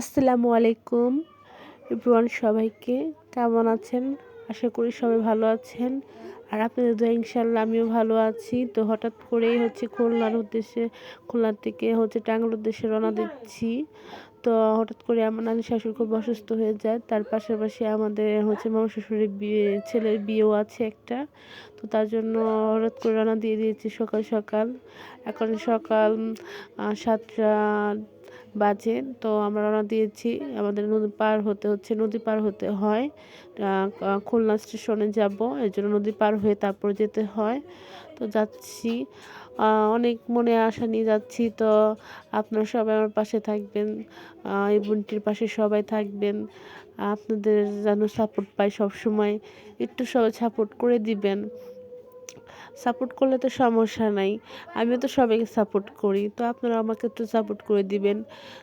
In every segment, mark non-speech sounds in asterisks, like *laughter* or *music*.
আসসালামু আলাইকুম এভরিওয়ান সবাইকে। কেমন আছেন? আশা করি সবাই ভালো আছেন। আর আপনাদের দোয়া ইনশাল্লাহ আমিও ভালো আছি। তো হঠাৎ করেই হচ্ছে খুলনার উদ্দেশ্যে খুলনার থেকে হচ্ছে টাঙ্গাল উদ্দেশ্যে রওনা দিচ্ছি। তো হঠাৎ করে আমার নানি শাশুড়ি খুব অসুস্থ হয়ে যায়। তার পাশাপাশি আমাদের হচ্ছে মামা শ্বশুরের বিয়ে, ছেলের বিয়েও আছে একটা। তো তার জন্য হঠাৎ করে রান্না দিয়ে দিয়েছি সকাল সকাল। এখন সকাল সাতটা বাজে। তো আমরা রওনা দিয়েছি। আমাদের নদী পার হতে হচ্ছে, নদী পার হতে হয়। খুলনা স্টেশনে যাব। এর জন্য নদী পার হয়ে তারপর যেতে হয়। তো যাচ্ছি। অনেক মনে আশা নিয়ে যাচ্ছি। তো আপনারা সবাই আমার পাশে থাকবেন। এই বোনটির পাশে সবাই থাকবেন। আপনাদের যেন সাপোর্ট পাই সবসময়। একটু সবাই সাপোর্ট করে দিবেন। সাপোর্ট করলে তো সমস্যা নাই। আমিও তো সবাইকে সাপোর্ট করি। তো আপনারা আমাকে একটু সাপোর্ট করে দিবেন।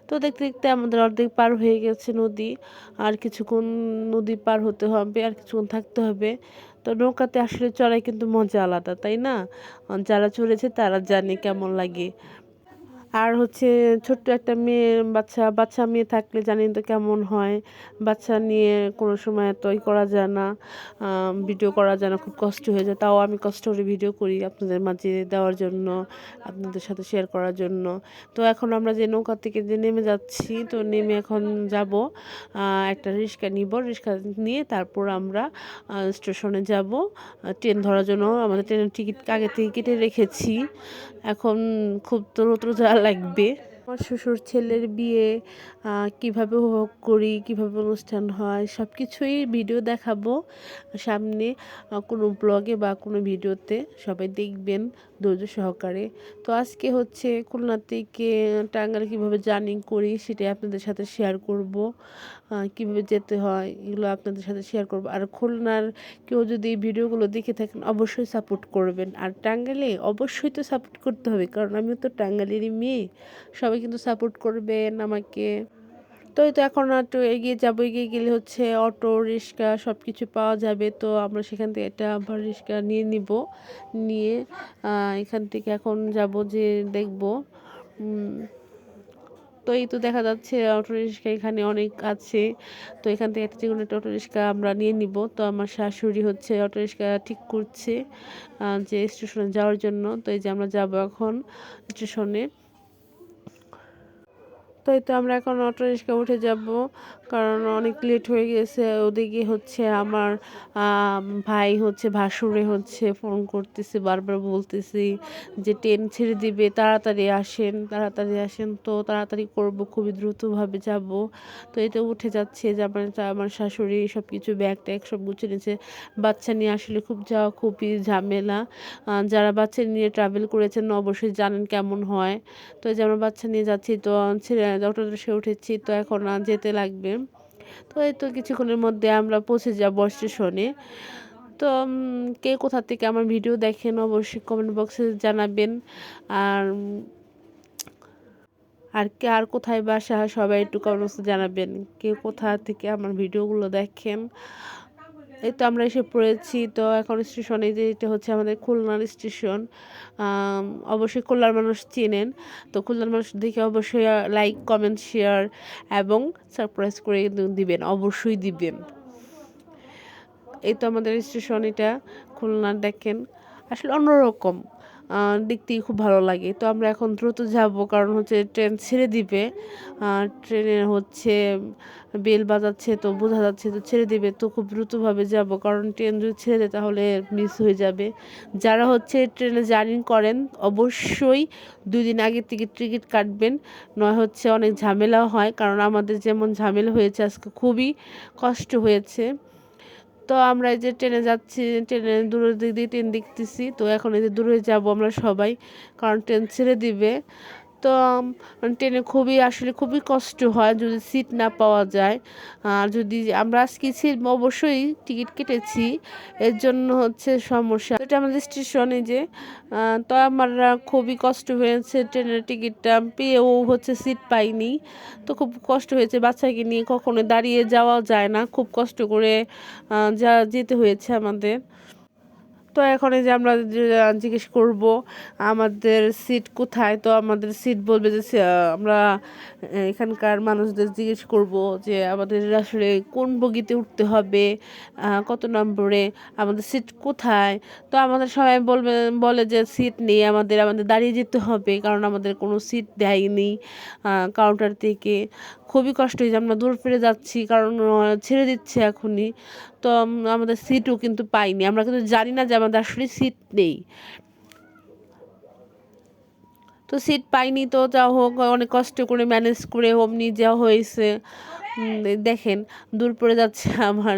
তো দেখতে দেখতে আমাদের অর্ধেক পার হয়ে গেছে নদী। আর কিছুক্ষণ নদী পার হতে হবে, আর কিছুক্ষণ থাকতে হবে। তো নৌকাতে আসলে চড়াই কিন্তু মজা আলাদা, তাই না? যারা চড়েছে তারা জানে কেমন লাগে। আর হচ্ছে ছোট্ট একটা মেয়ে, বাচ্চা বাচ্চা মেয়ে থাকলে জানি তো কেমন হয়। বাচ্চা নিয়ে কোনো সময় এতই করা যায় না ভিডিও করা যায় না, খুব কষ্ট হয়ে যায়। তাও আমি কষ্ট করে ভিডিও করি আপনাদের মাঝে দেওয়ার জন্য, আপনাদের সাথে শেয়ার করার জন্য। তো এখন আমরা যে নৌকা থেকে যে নেমে যাচ্ছি, তো নেমে এখন যাব একটা রিক্সা নিব। রিক্সা নিয়ে তারপর আমরা স্টেশনে যাব। ট্রেন ধরার জন্য আমাদের ট্রেনের টিকিট আগে থেকে কেটে রেখেছি। এখন খুব দ্রুত যাওয়া লাগবে। আমার শ্বশুর ছেলের বিয়ে কীভাবে উপভোগ করি, কীভাবে অনুষ্ঠান হয় সব কিছুই ভিডিও দেখাবো সামনে কোনো ব্লগে বা কোনো ভিডিওতে সবাই দেখবেন ধৈর্য সহকারে। তো আজকে হচ্ছে খুলনা থেকে টাঙ্গাল কীভাবে জার্নিং করি সেটাই আপনাদের সাথে শেয়ার করব। কীভাবে যেতে হয় এগুলো আপনাদের সাথে শেয়ার করব। আর খুলনার কেউ যদি ভিডিওগুলো দেখে থাকেন, অবশ্যই সাপোর্ট করবেন। আর টাঙ্গালে অবশ্যই তো সাপোর্ট করতে হবে, কারণ আমিও তো টাঙ্গালেরই মেয়ে। সবাই কিন্তু সাপোর্ট করবেন আমাকে। তো তো এখন একটু এগিয়ে যাব, এগিয়ে গেলে হচ্ছে অটো, রিক্সা সব কিছু পাওয়া যাবে। তো আমরা সেখান থেকে একটা আবার রিক্সা নিয়ে নিব, নিয়ে এখান থেকে এখন যাব যে দেখব। তো এই তো দেখা যাচ্ছে অটো, রিক্সা এখানে অনেক আছে। তো এখান থেকে একটা যে কোনো অটো, রিক্সা আমরা নিয়ে নিব। তো আমার শাশুড়ি হচ্ছে অটো, রিক্সা ঠিক করছে যে স্টেশনে যাওয়ার জন্য। তো এই যে আমরা যাব এখন স্টেশনে। তো তো আমরা এখন অটো রিক্সা উঠে যাব। কারণ অনেক লেট হয়ে গেছে। ওদিকে হচ্ছে আমার ভাই হচ্ছে ভাসুরে হচ্ছে ফোন করতেছে, বারবার বলতেছি যে ট্রেন ছেড়ে দিবে, তাড়াতাড়ি আসেন তাড়াতাড়ি আসেন। তো তাড়াতাড়ি করব, খুবই দ্রুতভাবে যাব। তো এই তো উঠে যাচ্ছে, যে আমার আমার শাশুড়ি সব কিছু ব্যাগ ট্যাগ সব গুছিয়ে নিয়েছে। বাচ্চা নিয়ে আসলে খুব যাওয়া খুবই ঝামেলা। যারা বাচ্চা নিয়ে ট্রাভেল করেছেন অবশ্যই জানেন কেমন হয়। তো যে আমরা বাচ্চা নিয়ে যাচ্ছি, তো ছেড়ে অটো সে উঠেছি, তো এখন যেতে লাগবে। তো এই তো কিছুক্ষণের মধ্যে আমরা পৌঁছে যাব স্টেশনে। তো কে কোথা থেকে আমার ভিডিও দেখেন অবশ্যই কমেন্ট বক্সে জানাবেন। আর আর কে, আর কোথায় বাসা, সবাই একটু কমেন্ট বক্সে জানাবেন। কে কোথা থেকে আমার ভিডিওগুলো দেখেন। এই তো আমরা এসে পড়েছি। তো এখন স্টেশনে যে এটা হচ্ছে আমাদের খুলনার স্টেশন অবশ্যই খুলনার মানুষ চেনেন। তো খুলনার মানুষ দেখে অবশ্যই লাইক কমেন্ট শেয়ার এবং সারপ্রাইজ করে দিবেন, অবশ্যই দিবেন। এই তো আমাদের স্টেশন এটা খুলনার দেখেন, আসলে অন্যরকম। দেখতেই খুব ভালো লাগে। তো আমরা এখন দ্রুত যাব, কারণ হচ্ছে ট্রেন ছেড়ে দিবে। ট্রেনে হচ্ছে বেল বাজাচ্ছে, তো বোঝা যাচ্ছে তো ছেড়ে দিবে, তো খুব দ্রুতভাবে যাব। কারণ ট্রেন যদি ছেড়ে দেয় তাহলে মিস হয়ে যাবে। যারা হচ্ছে ট্রেনে জার্নি করেন, অবশ্যই দুই দিন আগে থেকে টিকিট কাটবেন। নয় হচ্ছে অনেক ঝামেলা হয়, কারণ আমাদের যেমন ঝামেলা হয়েছে, আজকে খুবই কষ্ট হয়েছে। তো আমরা এই যে ট্রেনে যাচ্ছি, ট্রেনে দূরের দিক দিয়ে ট্রেন দেখতেছি, তো এখন এই যে দূরে যাব আমরা সবাই, কারণ ট্রেন ছেড়ে দিবে। তো ট্রেনে খুবই আসলে খুবই কষ্ট হয় যদি সিট না পাওয়া যায়। আর যদি আমরা আজকে সিট অবশ্যই টিকিট কেটেছি। এর জন্য হচ্ছে সমস্যা। এটা আমাদের স্টেশনে যে তো আমার খুবই কষ্ট হয়েছে ট্রেনের টিকিটটা পেয়েও হচ্ছে সিট পাইনি। তো খুব কষ্ট হয়েছে বাচ্চাকে নিয়ে, কখনো দাঁড়িয়ে যাওয়া যায় না। খুব কষ্ট করে যা যেতে হয়েছে আমাদের। তো এখন এই যে আমরা জিজ্ঞেস করব, আমাদের সিট কোথায়? তো আমাদের সিট বলবে যে আমরা এখানকার মানুষদের জিজ্ঞেস করব যে, আমাদের আসলে কোন বগিতে উঠতে হবে কত নম্বরে, আমাদের সিট কোথায়? তো আমাদের সবাই বলবে, বলে যে সিট নেই, আমাদের আমাদের দাঁড়িয়ে যেতে হবে, কারণ আমাদের কোনো সিট দেয়নি কাউন্টার থেকে। খুবই কষ্ট হয়েছে, আমরা দূর ফিরে যাচ্ছি, কারণ ছেড়ে দিচ্ছে এখনই। তো আমাদের সিটও কিন্তু পাইনি। আমরা কিন্তু জানি না যে আমাদের আসলে সিট নেই। তো সিট পাইনি তো, যা হোক, অনেক কষ্ট করে ম্যানেজ করে অমনি যাওয়া হয়েছে। দেখেন, দূর পড়ে যাচ্ছে *laughs* আমার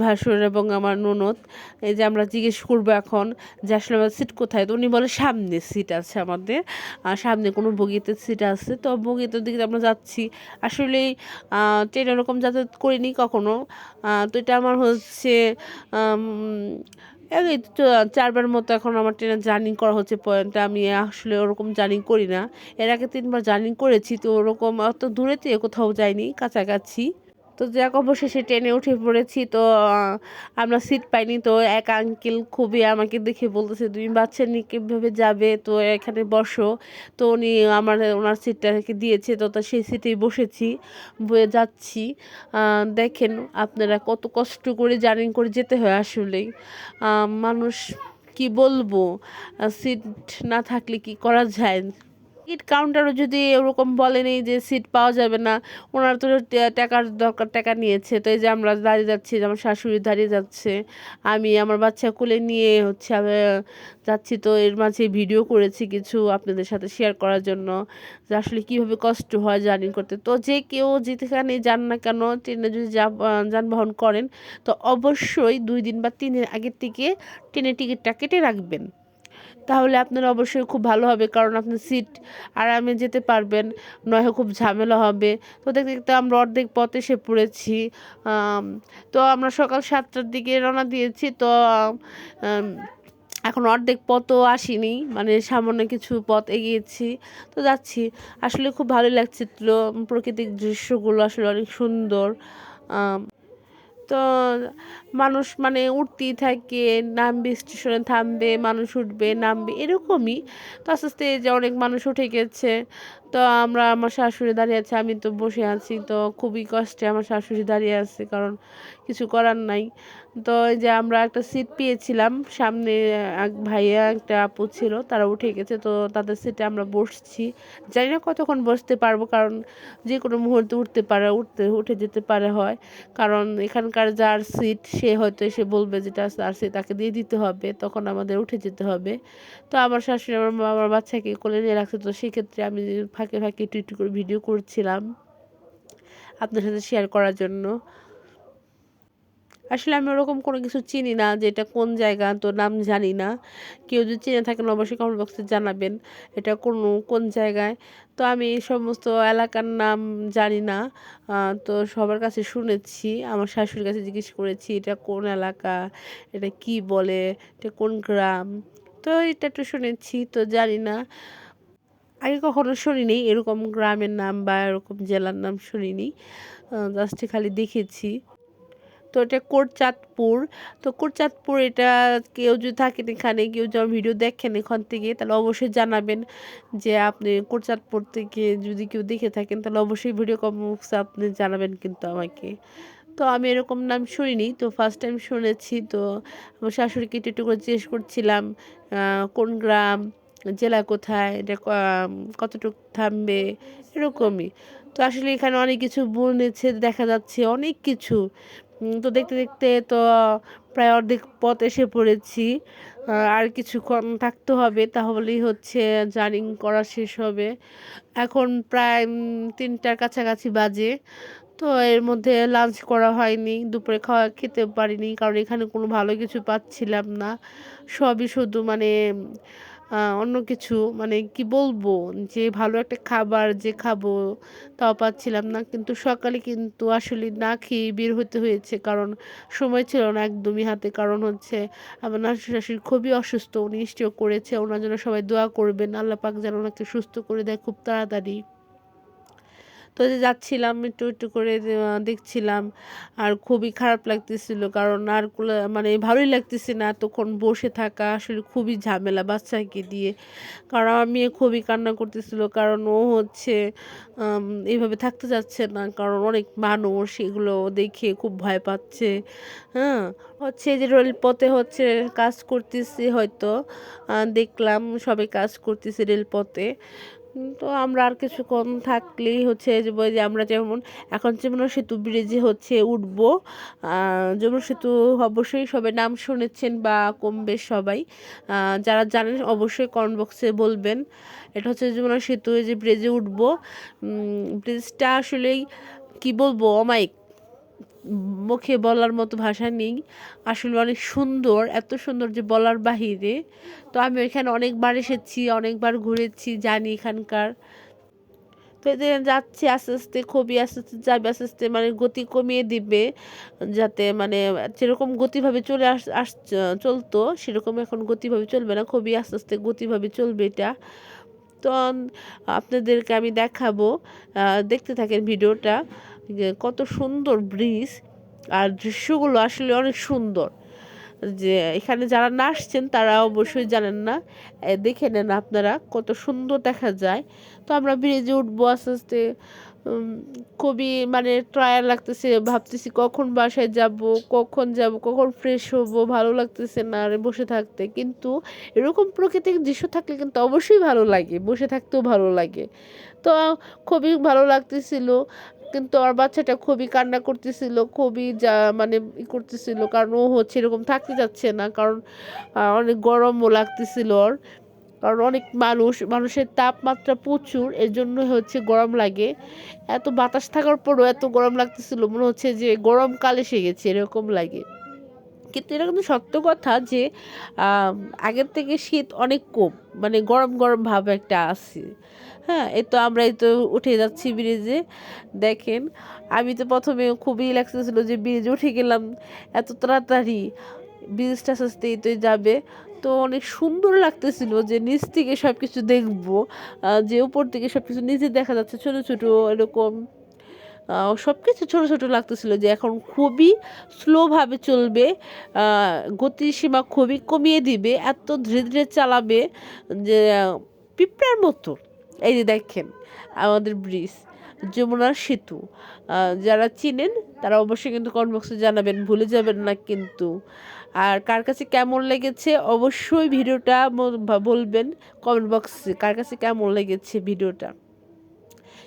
ভাসুর এবং আমার ননদ। এই যে আমরা জিজ্ঞেস করব এখন যে আসলে আমার সিট কোথায়? তো উনি বলে সামনে সিট আছে আমাদের। আর সামনে কোনো বগিতে সিট আছে। তো বগিতে দিকে আমরা যাচ্ছি। আসলে ট্রেন ওরকম যাতায়াত করিনি কখনো। তো এটা আমার হচ্ছে চারবার মতো এখন আমার ট্রেনে জার্নি করা হচ্ছে পয়েন্টটা। আমি আসলে ওরকম জার্নি করি না। এর আগে তিনবার জার্নি করেছি, তো ওরকম অত দূরেতে কোথাও যাইনি, কাছাকাছি। তো যাক অবশেষে ট্রেনে উঠে পড়েছি। তো আমরা সিট পাইনি। তো এক আঙ্কেল খুবই আমাকে দেখে বলতেছে, তুমি বাচ্চা নিয়ে কীভাবে যাবে? তো এখানে বসো। তো উনি আমার, ওনার সিটটাকে দিয়েছে। তো সেই সিটেই বসেছি, বয়ে যাচ্ছি। দেখেন আপনারা কত কষ্ট করে জার্নি করে যেতে হয় আসলেই মানুষ, কি বলব? সিট না থাকলে কি করা যায়? টিকিট কাউন্টারও যদি ওরকম বলেনি যে সিট পাওয়া যাবে না, ওনার তো টাকার দরকার, টাকা নিয়েছে। তো এই যে আমরা দাঁড়িয়ে যাচ্ছি আমার শাশুড়ি দাঁড়িয়ে যাচ্ছে, আমি আমার বাচ্চা কোলে নিয়ে হচ্ছে যাচ্ছি। তো এর মাঝে ভিডিও করেছি কিছু আপনাদের সাথে শেয়ার করার জন্য, যে আসলে কীভাবে কষ্ট হয় জার্নি করতে। তো যে কেউ যেখানে যান না কেন, ট্রেনে যদি যানবাহন করেন, তো অবশ্যই দুই দিন বা তিন দিন আগের থেকে ট্রেনের টিকিটটা কেটে রাখবেন। তাহলে আপনার অবশ্যই খুব ভালো হবে, কারণ আপনি সিট আরামে যেতে পারবেন, নয় খুব ঝামেলা হবে। তো দেখতে দেখতে আমরা অর্ধেক পথ এসে পড়েছি তো আমরা সকাল সাতটার দিকে রওনা দিয়েছি। তো এখন অর্ধেক পথও আসিনি মানে সামান্য কিছু পথ এগিয়েছি। তো যাচ্ছি, আসলে খুব ভালো লাগছিল প্রাকৃতিক দৃশ্যগুলো আসলে অনেক সুন্দর। তো মানুষ মানে উঠতেই থাকে, নামবে, স্টেশনে থামবে, মানুষ উঠবে, নামবে, এরকমই। তো আস্তে আস্তে যে অনেক মানুষ উঠে গেছে। তো আমরা, আমার শাশুড়ি দাঁড়িয়ে আছে, আমি তো বসে আছি, তো খুবই কষ্টে আমার শাশুড়ি দাঁড়িয়ে আছে, কারণ কিছু করার নাই। তো এই যে আমরা একটা সিট পেয়েছিলাম, সামনে এক ভাইয়া, একটা আপু ছিল, তারা উঠে গেছে, তো তাদের সিটে আমরা বসছি। জানি না কতক্ষণ বসতে পারব, কারণ যে কোনো মুহূর্তে উঠতে পারে, উঠতে, উঠে যেতে পারে হয়। কারণ এখানকার যার সিট সে হয়তো এসে বলবে যেটা তার সিট তাকে দিয়ে দিতে হবে, তখন আমাদের উঠে যেতে হবে। তো আমার শাশুড়ি, আমার আমার বাচ্চাকে কোলে নিয়ে রাখছে, তো সেক্ষেত্রে আমি ফাঁকে ফাঁকে একটু করে ভিডিও করছিলাম আপনার সাথে শেয়ার করার জন্য। আসলে আমি ওরকম কোনো কিছু চিনি না যে এটা কোন জায়গা, তো নাম জানি না। কেউ যদি চিনে থাকেন অবশ্যই কমেন্ট বক্সে জানাবেন এটা কোনো, কোন জায়গায়। তো আমি এই সমস্ত এলাকার নাম জানি না তো সবার কাছে শুনেছি, আমার শাশুড়ির কাছে জিজ্ঞেস করেছি, এটা কোন এলাকা, এটা কি বলে, এটা কোন গ্রাম? তো এটা একটু শুনেছি, তো জানি না। আগে কখনো শুনিনি, এরকম গ্রামের নাম বা এরকম জেলার নাম শুনিনি জাস্ট খালি দেখেছি। তো এটা কোটচাঁদপুর, তো কোটচাঁদপুর এটা কেউ যদি থাকেন এখানে, কেউ যখন ভিডিও দেখেন এখান থেকে, তাহলে অবশ্যই জানাবেন যে আপনি কোটচাঁদপুর থেকে যদি কেউ দেখে থাকেন, তাহলে অবশ্যই ভিডিও কমবক্সে আপনি জানাবেন কিন্তু আমাকে। তো আমি এরকম নাম শুনিনি, তো ফার্স্ট টাইম শুনেছি, তো আমার শাশুড়িকে একটু একটু করে জিজ্ঞেস করছিলাম কোন গ্রাম? জেলা কোথায়, এটা কতটুকু থামবে, এরকমই। তো আসলে এখানে অনেক কিছু বনেছে দেখা যাচ্ছে, অনেক কিছু। তো দেখতে দেখতে তো প্রায় অর্ধেক পথ এসে পড়েছি। আর কিছুক্ষণ থাকতে হবে, তাহলেই হচ্ছে জার্নিং করা শেষ হবে। এখন প্রায় তিনটার কাছাকাছি বাজে। তো এর মধ্যে লাঞ্চ করা হয়নি, দুপুরে খাওয়া খেতে পারিনি, কারণ এখানে কোনো ভালো কিছু পাচ্ছিলাম না। সবই শুধু মানে অন্য কিছু মানে কি বলব? যে ভালো একটা খাবার যে খাব, তাও পাচ্ছিলাম না। কিন্তু সকালে কিন্তু আসলে না খেয়ে বের হতে হয়েছে। কারণ সময় ছিল না একদমই হাতে। কারণ হচ্ছে, আমার নাসু শাশুড়ি খুবই অসুস্থ। উনি করেছে। ওনার জন্য সবাই দোয়া করবেন। আল্লাহ পাক যেন ওনাকে সুস্থ করে দেয় খুব তাড়াতাড়ি। তো যে যাচ্ছিলাম, একটু একটু করে দেখছিলাম। আর খুবই খারাপ লাগতেছিল কারণ আর মানে ভালোই লাগতেছে না এতক্ষণ বসে থাকা, আসলে খুবই ঝামেলা বাচ্চাকে দিয়ে। কারণ আমার মেয়ে খুবই কান্না করতেছিল কারণ ও হচ্ছে এইভাবে থাকতে যাচ্ছে না কারণ অনেক মানুষ এগুলো দেখে খুব ভয় পাচ্ছে। হ্যাঁ হচ্ছে যে রেলপথে হচ্ছে কাজ করতেছি হয়তো। দেখলাম সবে কাজ করতেছে রেলপথে। তো আমরা আর কিছুক্ষণ থাকলেই হচ্ছে যে আমরা যেমন এখন যমুনা সেতু ব্রিজে হচ্ছে উঠব। যেমন সেতু অবশ্যই সবাই নাম শুনেছেন বা কমবে সবাই। যারা জানেন অবশ্যই কমেন্ট বক্সে বলবেন। এটা হচ্ছে যমুনা সেতু যে ব্রিজে উঠব। ব্রিজটা আসলেই কি বলব, অমায়িক। মুখে বলার মতো ভাষা নেই। আসলে অনেক সুন্দর, এত সুন্দর যে বলার বাহিরে। তো আমি এখানে অনেকবার এসেছি, অনেকবার ঘুরেছি, জানি এখানকার। তো এই যাচ্ছে আস্তে আস্তে, খুবই আস্তে আস্তে যাবে, আস্তে আস্তে মানে গতি কমিয়ে দিবে, যাতে মানে যেরকম গতিভাবে চলে আস আস, চলতো, সেরকম এখন গতিভাবে চলবে না, খুবই আস্তে আস্তে গতিভাবে চলবে এটা। তো, আপনাদেরকে আমি দেখাবো দেখতে থাকেন ভিডিওটা। কত সুন্দর ব্রিজ আর দৃশ্যগুলো আসলে অনেক সুন্দর। যে এখানে যারা না আসছেন তারা অবশ্যই জানেন না। দেখে নেন আপনারা কত সুন্দর দেখা যায়। তো আমরা ব্রিজে উঠবো আস্তে আস্তে খুবই মানে ট্রায়াল লাগতেছে, ভাবতেছি কখন বাসায় যাব, কখন যাব, কখন ফ্রেশ হব, ভালো লাগতেছে না আর বসে থাকতে। কিন্তু এরকম প্রকৃতিক দৃশ্য থাকলে কিন্তু অবশ্যই ভালো লাগে, বসে থাকতেও ভালো লাগে। তো খুবই ভালো লাগতেছিল। কিন্তু আমার বাচ্চাটা খুবই কান্না করতেছিল, খুবই যা মানে ই করতেছিল, কারণ ও হচ্ছে এরকম থাকতে যাচ্ছে না, কারণ অনেক গরমও লাগতেছিল ওর, কারণ অনেক মানুষ, মানুষের তাপমাত্রা প্রচুর এর জন্য হচ্ছে গরম লাগে। এত বাতাস থাকার পরও এত গরম লাগতেছিল, মনে হচ্ছে যে গরমকাল এসে গেছে, এরকম লাগে। কিন্তু এটা কিন্তু সত্য কথা যে আগের থেকে শীত অনেক কম মানে গরম গরম ভাব একটা আছে। হ্যাঁ এই তো আমরা এই তো উঠে যাচ্ছি ব্রিজে দেখেন, আমি তো প্রথমে খুবই লাগতেছিল যে ব্রিজে উঠে গেলাম, এত তাড়াতাড়ি। ব্রিজটা এই তো যাবে। তো অনেক সুন্দর লাগতেছিল যে নিচ থেকে সব কিছু দেখব যে উপর থেকে সব কিছু নিচে দেখা যাচ্ছে, ছোটো ছোটো এরকম। সব কিছু ছোটো ছোটো লাগতেছিল যে এখন খুবই স্লোভাবে চলবে আহ, গতিসীমা খুবই কমিয়ে দিবে এত ধীরে ধীরে চালাবে যে পিঁপড়ার মতো। এই যে দেখেন আমাদের ব্রিজ যমুনার সেতু যারা চিনেন তারা অবশ্যই কিন্তু কমেন্ট বক্সে জানাবেন ভুলে যাবেন না কিন্তু। আর কার কাছে কেমন লেগেছে অবশ্যই ভিডিওটা বলবেন কমেন্ট বক্সে কার কাছে কেমন লেগেছে ভিডিওটা।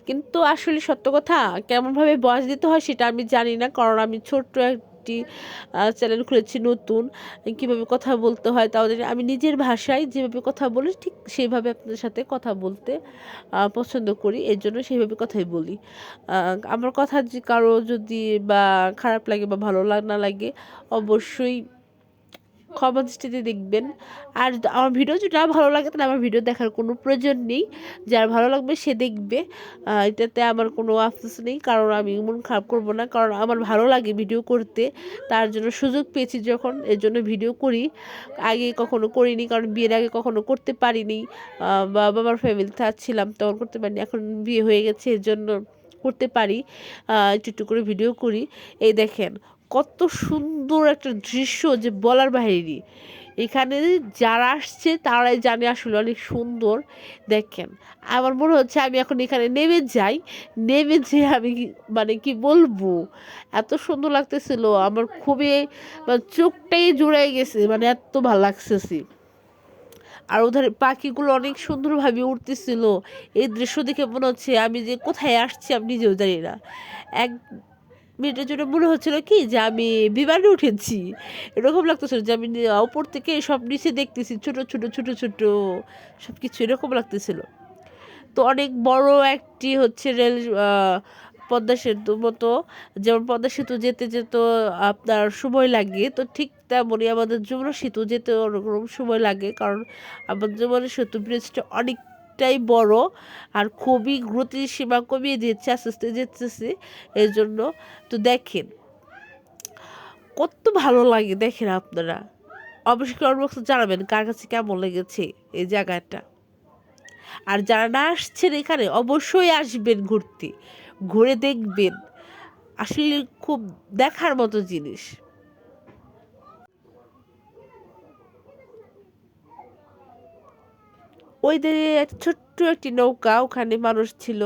কিন্তু আসলে সত্য কথা, কেমনভাবে বয়স দিতে হয় সেটা আমি জানি না। কারণ আমি ছোট্ট একটি চ্যানেল খুলেছি নতুন, কীভাবে কথা বলতে হয় তাও আমি নিজের ভাষায় যেভাবে কথা বলি ঠিক সেইভাবে আপনাদের সাথে কথা বলতে পছন্দ করি। এর জন্য সেইভাবে কথাই বলি। আমার কথা কারও যদি বা খারাপ লাগে বা ভালো লাগ না লাগে, অবশ্যই ক্ষমা দৃষ্টিতে দেখবেন। আর আমার ভিডিও যদি না ভালো লাগে, তাহলে আমার ভিডিও দেখার কোনো প্রয়োজন নেই। যার ভালো লাগবে, সে দেখবে। এটাতে আমার কোনো আফসোস নেই, কারণ আমি মন খারাপ করব না। কারণ আমার ভালো লাগে ভিডিও করতে। তার জন্য সুযোগ পেয়েছি যখন, এর জন্য ভিডিও করি। আগে কখনো করিনি, কারণ বিয়ের আগে কখনো করতে পারিনি। বা বাবার ফ্যামিলিতে ছিলাম, তখন করতে পারিনি। এখন বিয়ে হয়ে গেছে, এর জন্য করতে পারি। একটু একটু করে ভিডিও করি। এই দেখেন কত সুন্দর একটা দৃশ্য যে বলার বাহিরে এখানে যারা আসছে তারাই জানে আসলে অনেক সুন্দর। দেখেন, আমার মনে হচ্ছে আমি এখন এখানে নেমে যাই। নেমে যে আমি মানে কি বলব? এত সুন্দর লাগতেছিল, আমার খুবই মানে চোখটাই জুড়ে গেছে মানে এত ভালো লাগতেছে। আর ওধারে পাখিগুলো অনেক সুন্দরভাবে উড়তেছিল। এই দৃশ্য দেখে মনে হচ্ছে আমি যে কোথায় আসছি আমি নিজেও জানি না। এক মিনিটের জন্য মনে হচ্ছিল কি যে আমি বিমানে উঠেছি। এরকম লাগতেছিল যে আমি উপর থেকে সব নিচে দেখতেছি, ছোট ছোট ছোট ছোট সব কিছু এরকম লাগতেছিল। তো অনেক বড় একটি হচ্ছে রেল পদ্মা সেতু মতো। যেমন পদ্মা সেতু যেতে যেত আপনার সময় লাগে, তো ঠিক তেমনই আমাদের যমুনা সেতু যেতে ওরকম সময় লাগে, কারণ আমাদের যমুনা সেতু ব্রিজটা অনেকটাই বড় আর খুবই সীমা কমিয়ে দিচ্ছে আস্তে আস্তে যেতেছে। এর জন্য তো দেখেন, কত ভালো লাগে দেখেন আপনারা। অবশ্যই কমেন্ট জানাবেন কার কাছে কেমন লেগেছে এই জায়গাটা। আর যারা না আসছেন এখানে অবশ্যই আসবেন ঘুরতে, ঘুরে দেখবেন। আসলে খুব দেখার মতো জিনিস। ওই একটা ছোট্ট একটি নৌকা ওখানে মানুষ ছিল।